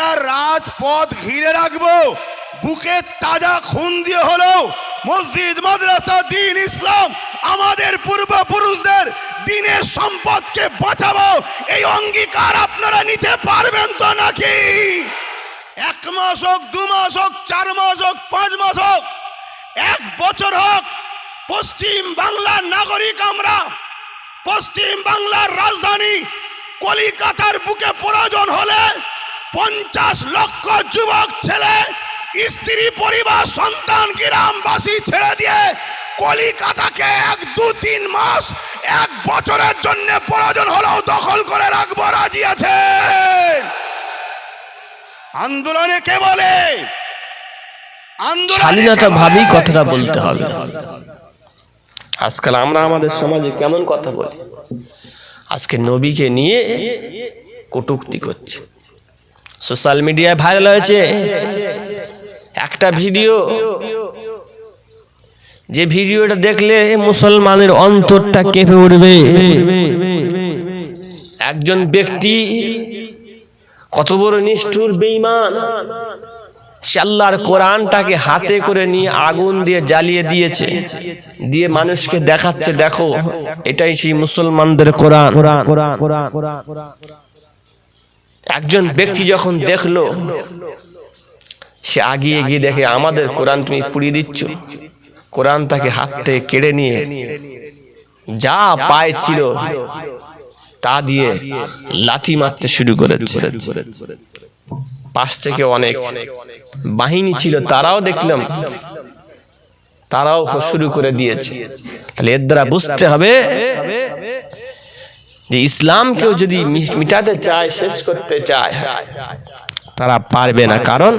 তার রাজপথ ঘিরে রাখব। বুকে তাজা খুন দিয়ে হলো মসজিদ, মাদ্রাসা, দিন ইসলাম। আমাদের পূর্বপুরুষদের দিনের সম্পদকে বাঁচাবো। এই অঙ্গীকার আপনারা নিতে পারবেন তো নাকি? এক মাস হোক, দু মাস হোক, চার মাস হোক, পাঁচ মাস হোক, এক বছর হোক, পশ্চিম বাংলার নাগরিক আমরা, পশ্চিম বাংলার রাজধানী কলিকাতার বুকে প্রয়োজন হলে পঞ্চাশ লক্ষ যুবক ছেলে স্ত্রী পরিবার সন্তান গ্রামবাসী ছেড়ে দিয়ে কলিকাতাকে এক দু তিন মাস এক বছরের জন্য প্রয়োজন হলেও দখল করে রাখব রাজি আছে আন্দোলনে কে বলে? আন্দোলনে শালীনতা ভাবেই কথাটা বলতে হবে। আজকাল আমরা আমাদের সমাজে কেমন কথা বলি? আজকে নবীকে নিয়ে কটুক্তি করছে। সোশ্যাল মিডিয়ায় ভাইরাল হয়েছে। একটা ভিডিও। যে ভিডিওটা দেখলে মুসলমানের অন্তরটা কেঁপে উঠবে। একজন ব্যক্তি কত বড় নিষ্ঠুর বেঈমান। সে আল্লাহর কোরআনটাকে হাতে করে নিয়ে আগুন দিয়ে জ্বালিয়ে দিয়েছে। দিয়ে মানুষকে দেখাচ্ছে দেখো এটাই সেই মুসলমানদের কোরআন। একজন ব্যক্তি যখন দেখল সে আগিয়ে গিয়ে দেখে আমাদের কোরআন তুমি পুড়িয়ে দিচ্ছ। কোরআন তাকে হাত থেকে কেড়ে নিয়ে যা পায় ছিল তা দিয়ে লাথি মারতে শুরু করেছে। পাশ থেকে অনেক বাহিনী ছিল তারাও দেখলাম। তারাও শুরু করে দিয়েছে। তাহলে এর দ্বারা বুঝতে হবে। যে ইসলামকেও যদি মিটাতে চায় শেষ করতে চায় তারা পারবে না। কারণ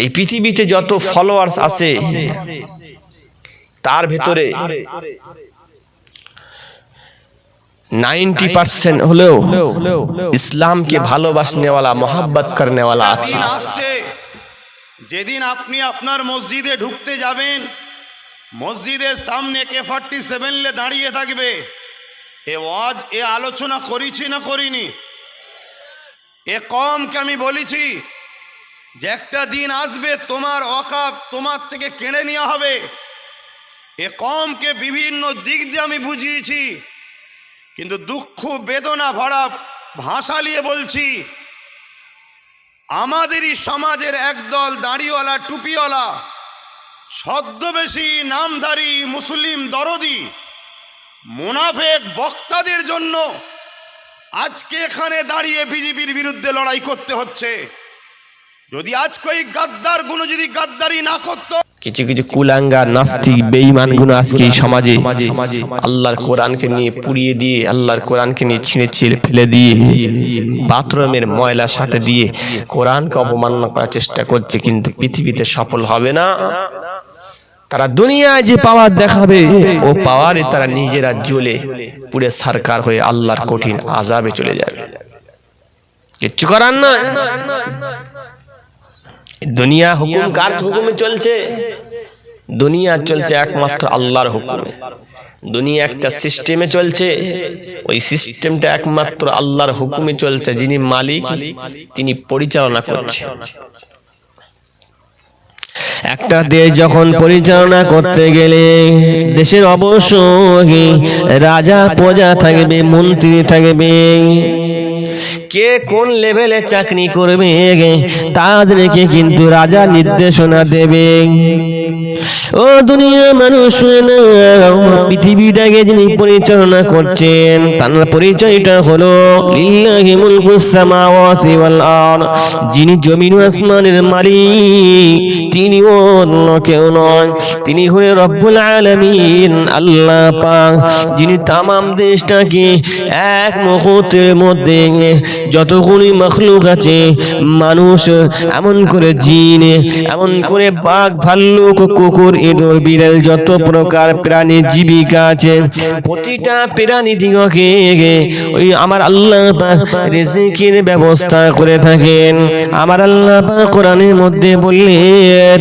এই পৃথিবীতে যত ফলোয়ার্স আছে তার ভেতরে নাইনটি পার্সেন্ট হলেও ইসলামকে ভালোবাসনেওয়ালা মোহাব্বত করনেওয়ালা আছে। যেদিন আপনি আপনার মসজিদে ঢুকতে যাবেন মসজিদের সামনে কে ফর্টি সেভেন দাঁড়িয়ে থাকবে এ ওয়াজ, এ আলোচনা করেছি না করিনি? এ কমকে আমি বলেছি যে একটা দিন আসবে তোমার অকাপ তোমার থেকে কেড়ে নেওয়া হবে। এ কমকে বিভিন্ন দিক দিয়ে আমি বুঝিয়েছি, কিন্তু দুঃখ, বেদনা ভরা ভাষা নিয়ে বলছি, আমাদেরই সমাজের একদল দাড়িওয়ালা, টুপিওয়ালা, ছদ্মবেশী, নামধারী, মুসলিম দরদি মুনাফেক বক্তাদের জন্য আজকে এখানে দাঁড়িয়ে বিজেপির বিরুদ্ধে লড়াই করতে হচ্ছে। যদি আজকে ওই গাদ্দারগুলো যদি গাদ্দারি না করতো কিছু কিছু কুলাঙ্গার নাস্তিক, বেঈমান গুণ আজকে সমাজে আল্লাহর কোরআনকে নিয়ে পুড়িয়ে দিয়ে, আল্লাহর কোরআনকে নিয়ে ছিঁড়ে ছিঁড়ে ফেলে দিয়ে, বাথরুমের ময়লার সাথে দিয়ে কোরআনকে অপমাননা করার চেষ্টা করছে, কিন্তু পৃথিবীতে সফল হবে না। তারা দুনিয়ায় যে পাওয়ার দেখাবে, ও পাওয়ারে তারা নিজেরা জ্বলে পুড়ে সরকার হয়ে আল্লাহর কঠিন আজাবে চলে যাবে। কিচ্ছু করার না দুনিয়া হুকুম কার হুকুমে চলছে? দুনিয়া চলছে একমাত্র আল্লাহর হুকুমে। দুনিয়া একটা সিস্টেমে চলছে। ওই সিস্টেমটা একমাত্র আল্লাহর হুকুমে চলছে, যিনি মালিক, তিনি পরিচালনা করছেন। একটা দেশ যখন পরিচালনা করতে গেলে দেশের অবশ্যই রাজা প্রজা থাকবে মন্ত্রী থাকবে। কে কোন লেভেলে চাকরি করবে তাদেরকে কিন্তু রাজা নির্দেশনা দেবে। ও দুনিয়া মানুষ, পৃথিবীটাকে যিনি পরিচালনা করছেন, তার পরিচয়টা হলো যিনি জমিন আসমানের মালিক তিনি অন্য কেউ নয়। তিনি হয়ে রব্বুল আলামিন, আল্লাহ পাক। যিনি তামাম দেশটাকে এক মুহূর্তের মধ্যে যতগুলি মখলুক আছে, মানুষ এমন করে জিন, এমন করে বাঘ, ভাল্লুক, কুকুর, ইঁদুর, বিড়াল, যত প্রকার প্রাণী জীবিকা আছে, প্রতিটা প্রাণী দিগকে ওই আমার আল্লাহ রিজিকের ব্যবস্থা করে থাকেন। আমার আল্লাহ কোরআনের মধ্যে বললেন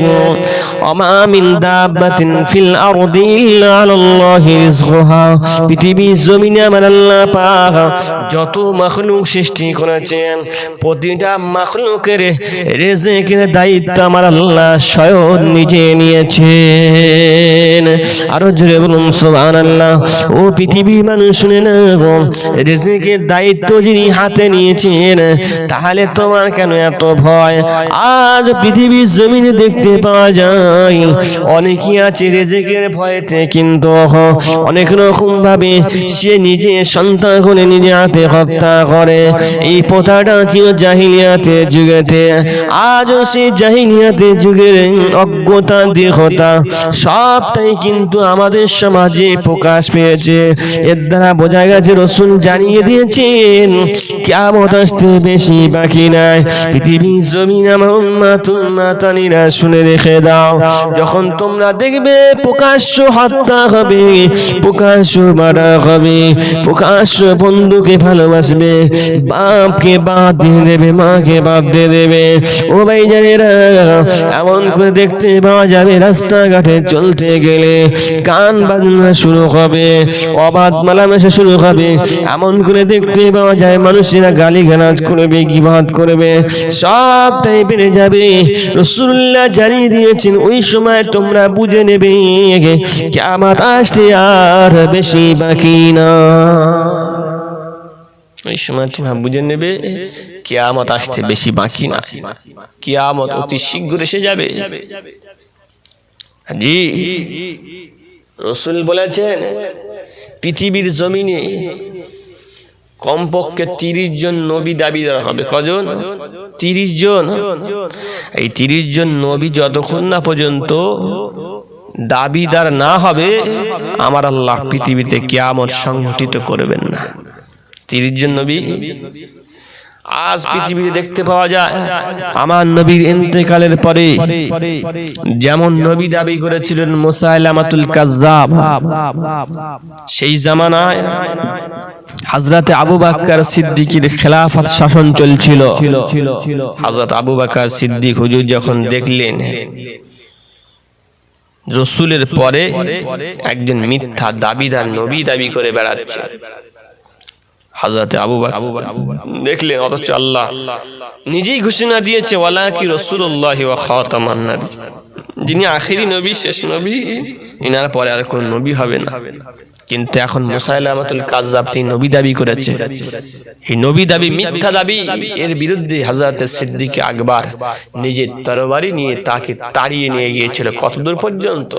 অমা মিন দাব্বাতিন ফিল আরদি রিজকুহা। পৃথিবীর জমিনে আমার আল্লাহ পাক যত মখলুক সৃষ্টি সৃষ্টি করেছেন প্রতিটা মাখলুকের রেজেকের দায়িত্ব আমার আল্লাহ স্বয়ং নিজে নিয়েছেন। আরও জোরে বলুন সোহান আল্লাহ ও পৃথিবী মানুষ শুনে না রেজেকের দায়িত্ব যিনি হাতে নিয়েছেন, তাহলে তোমার কেন এত ভয়? আজ পৃথিবীর জমিনে দেখতে পাওয়া যায় অনেকেই আছে রেজেকের ভয়েতে কিন্তু অনেক রকম ভাবে সে নিজে সন্তান করে নিজে হাতে হত্যা করে। এই প্রথাটা ছিল জাহিলিয়াতে যুগেতে আজও সেই জাহিলিয়াতে যুগের অজ্ঞতা দীর্ঘতা সবটাই কিন্তু আমাদের সমাজে প্রকাশ পেয়েছে। এর দ্বারা বোঝা গেছে, রসুল জানিয়ে দিয়েছেন কেমন আসতে বেশি বাকি নাই। পৃথিবীর জমিন আমার শুনে রেখে দাও। যখন তোমরা দেখবে, প্রকাশ্য হত্যা হবে, প্রকাশ্য মারা হবে, প্রকাশ্য বন্ধুকে ভালোবাসবে বাপকে বাদ দিয়ে দেবে, মাকে বাদ দিয়ে দেবে। ও ভাই জানেরা, এমন করে দেখতে পাওয়া যাবে রাস্তাঘাটে চলতে গেলে। গান বাজনা শুরু হবে, অবাধ মেলামেশা শুরু হবে। এমন করে দেখতে পাওয়া যায় মানুষেরা গালি গালাজ করবে কি গিবাদ করবে। সবটাই বেড়ে যাবে। রসুল্লাহ জানিয়ে দিয়েছেন, ওই সময় তোমরা বুঝে নেবে কেমন আসতে আর বেশি বাকি না। ওই সময় তোমরা বুঝে নেবে, কেয়ামত আসতে বেশি বাকি না। কেয়ামত অতি শীঘ্র এসে যাবে। জি। রসুল বলেছেন, পৃথিবীর জমিনে কমপক্ষে তিরিশ জন নবী দাবিদার হবে। কজন? তিরিশ জন। এই তিরিশ জন নবী যতক্ষণ না পর্যন্ত দাবিদার না হবে, আমার আল্লাহ পৃথিবীতে কেয়ামত সংঘটিত করবেন না। তিরিশ জন নবী। আজ পৃথিবীতে দেখতে পাওয়া যায় আমার নবীর ইন্তেকালের পরে যেমন নবী দাবি করেছিলেন মুসাইলামাতুল কাজ্জাব। সেই জামানায় হাজরাতে আবু বাক্কার সিদ্দিকির খেলাফত শাসন চলছিল। হাজরত আবু বাক্কার সিদ্দিক হুজুর যখন দেখলেন রসুলের পরে একজন মিথ্যা দাবিদার নবী দাবি করে বেড়াচ্ছে। হাজরাতে আবু দেখলেন অথচ আল্লাহ নিজেই ঘোষণা দিয়েছে ওয়ালা কি রসুল্লাহ নবী। যিনি আখিরি নবী শেষ নবী ইনার পরে আর কোন নবী হবে না। কিন্তু এখন মুসাইলামাতুল কাজ্জাব তিনি নবী দাবি করেছে। এই নবী দাবি মিথ্যা দাবি। এর বিরুদ্ধে হযরতে সিদ্দিক আকবর নিজের তরবারি নিয়ে তাকে তাড়িয়ে নিয়ে গিয়েছিল। কতদূর পর্যন্ত?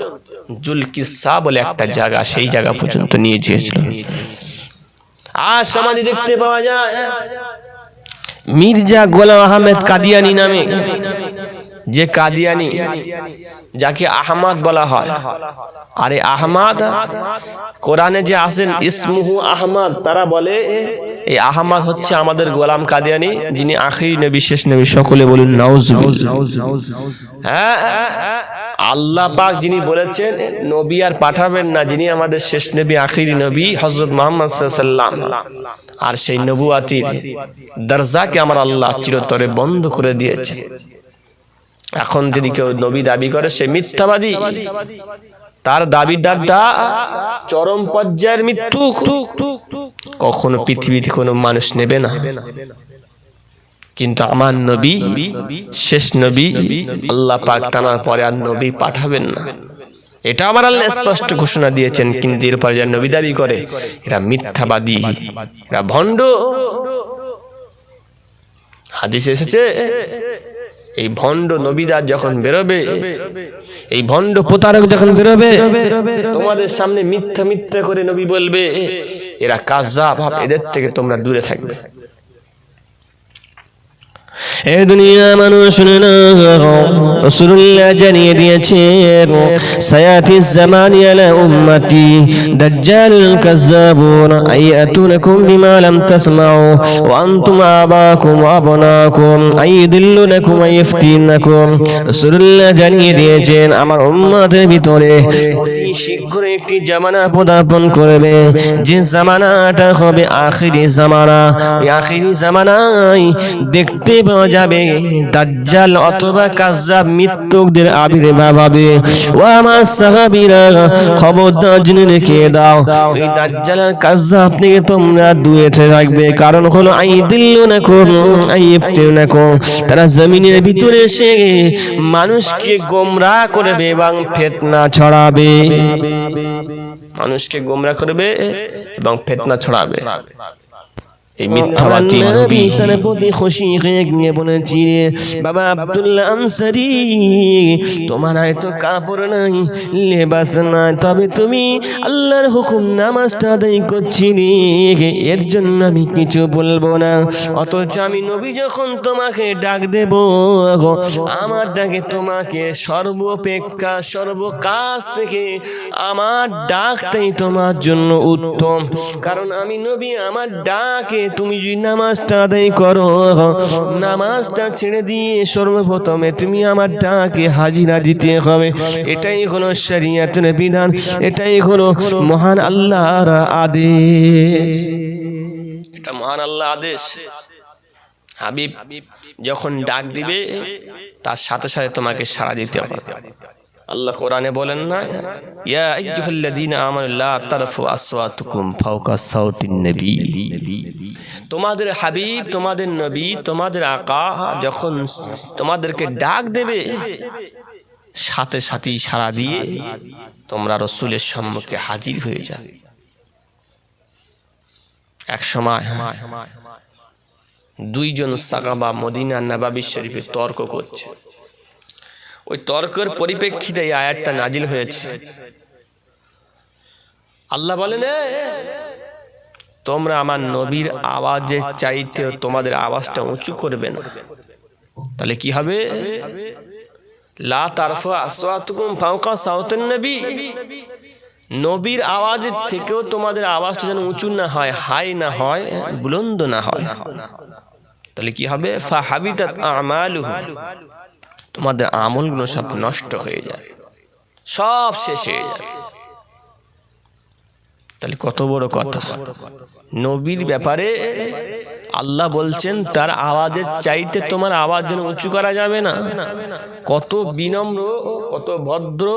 জুলকিসা বলে একটা জায়গা সেই জায়গা পর্যন্ত নিয়ে গিয়েছিল। আজ সমাজে দেখতে পাওয়া যায়। মির্জা গোলাম আহমেদ কাদিয়ানি নামে। যে কাদিয়ানি। যাকে আহমাদ বলা হয়। আরে আহমাদ, কোরআনে যে আসেন ইসমুহু আহমাদ, তারা বলে, এই আহমাদ হচ্ছে আমাদের গোলাম কাদিয়ানি, যিনি আখিরি নবী, শেষ নবী, সকলে বলুন নাউজুবিল্লাহ হ্যাঁ আল্লাহ পাক যিনি বলেছেন, নবী আর পাঠাবেন না, যিনি আমাদের শেষ নবী, আখিরি নবী হজরত মোহাম্মদ সাল্লাম আর সেই নবুয়াতির দরজাকে আমার আল্লাহ চিরতরে বন্ধ করে দিয়েছে এখন যদি কেউ নবী দাবি করে, সে মিথ্যাবাদী। তার দাবিদারটা চরম পর্যায়ের মৃত্যু। কখনো পৃথিবীতে কোনো মানুষ নেবে না। কিন্তু আমার নবী, শেষ নবী, আল্লাহ পাক টানার পরে আর নবী পাঠাবেন না। এটা আমার আল্লাহ স্পষ্ট ঘোষণা দিয়েছেন, কিন্তু এরপর যারা নবী দাবি করে, এরা মিথ্যাবাদী, এরা ভণ্ড। হাদিস এসেছে এই ভণ্ড নবীরা যখন বেরোবে, এই ভণ্ড প্রতারক যখন বেরোবে, তোমাদের সামনে মিথ্যা মিথ্যা করে নবী বলবে, এরা কাজাব, এদের থেকে তোমরা দূরে থাকবে। এ দুনিয়া মানুষ রাসূলুল্লাহ জানিয়ে দিয়েছেন, সায়াতি জামানি উম্মতি দাজ্জালুল কাজ্জাবুন আয়াতুনাকুম বিমা লাম তাসমাউ, ওয়া আনতুম আবাকুম ওয়া আবনাকুম আইদিল্লুনাকুম আইফতিনাকুম রাসূলুল্লাহ জানিয়ে দিয়েছেন, আমার উম্মতের ভিতরে অতি শীঘ্র একটি জামানা পদার্পণ করবে, যে জামানাটা হবে আখিরি জামানা। এই আখিরি জামানায় দেখতে পাওয়া যাবে। দাজ্জাল অথবা কাজ্জাব মৃত্যুকদের আবির্ভাব হবে ও আমার সাহাবীরা, খবরদার জেনে রেখে দাও। ওই দাজ্জাল আর কাজ্জাব থেকে তোমরা দূরে থাকবে। কারণ হলো আই দিল্লু না কোন আই ইফতির না কোন তারা জমিনের ভিতরে এসে মানুষকে গোমরাহ করবে এবং ফেতনা ছড়াবে। মানুষকে গোমরা করবে এবং ফেতনা ছড়াবে। এই মিথ্যাবাদী নবী প্রতি খুশি হয়ে গিয়ে বলেছি বাবা আব্দুল্লাহ আনসারি তোমার হয়তো কাপড় নাই লেবাস নাই তবে তুমি আল্লাহর হুকুম নামাজটা আদায় এর জন্য আমি কিছু বলব না। অথচ আমি নবী যখন তোমাকে ডাক দেব আমার ডাকে তোমাকে সর্বপেক্ষা সর্বকাজ থেকে আমার ডাকটাই তোমার জন্য উত্তম। কারণ আমি নবী আমার ডাকে তুমি যদি নামাজটা আদায় করো, নামাজটা ছেড়ে দিয়ে সর্বপ্রথমে তুমি আমার ডাকে হাজিরা দিতে হবে। এটাই হলো শরিয়াতের বিধান, এটাই হলো মহান আল্লাহর আদেশ। এটা মহান আল্লাহ আদেশ। হাবিব যখন ডাক দিবে, তার সাথে সাথে তোমাকে সাড়া দিতে হবে। আল্লাহ কোরআনে বলেন না, ইয়া আইয়ুহাল্লাযীনা আমানু লা তারফু আসওয়াতুকুম ফাওকা সাউতিন নবী। তোমাদের হাবিব তোমাদের নবী তোমাদের আকা যখন তোমাদেরকে ডাক দেবে সাথে সাথেই সাড়া দিয়ে তোমরা রসুলের সম্মুখে হাজির হয়ে যাবে এক সময় দুইজন সাকাবা মদিনা নবাবি শরীফে তর্ক করছে। ওই তর্কের পরিপ্রেক্ষিতে এই আয়াতটা নাজিল হয়েছে। আল্লাহ বলেন "এ, তোমরা আমার নবীর আওয়াজের চাইতে তোমাদের আওয়াজটা উঁচু করবে না। তাহলে কি হবে? লা তারফা আসওয়াতুকুম ফাওকা সাউতান নবী। নবীর আওয়াজের থেকেও তোমাদের আওয়াজটা যেন উঁচু না হয় হাই না হয় বুলন্দ না হয়। তাহলে কি হবে? ফা হাবিতাত আমালুহু। তোমাদের আমলগুলো সব নষ্ট হয়ে যায়। সব শেষ হয়ে যায়। তাহলে কত বড় কথা। নবীর ব্যাপারে আল্লাহ বলছেন, তার আওয়াজের চাইতে তোমার আওয়াজ যেন উঁচু করা যাবে না। কত বিনম্র, কত ভদ্র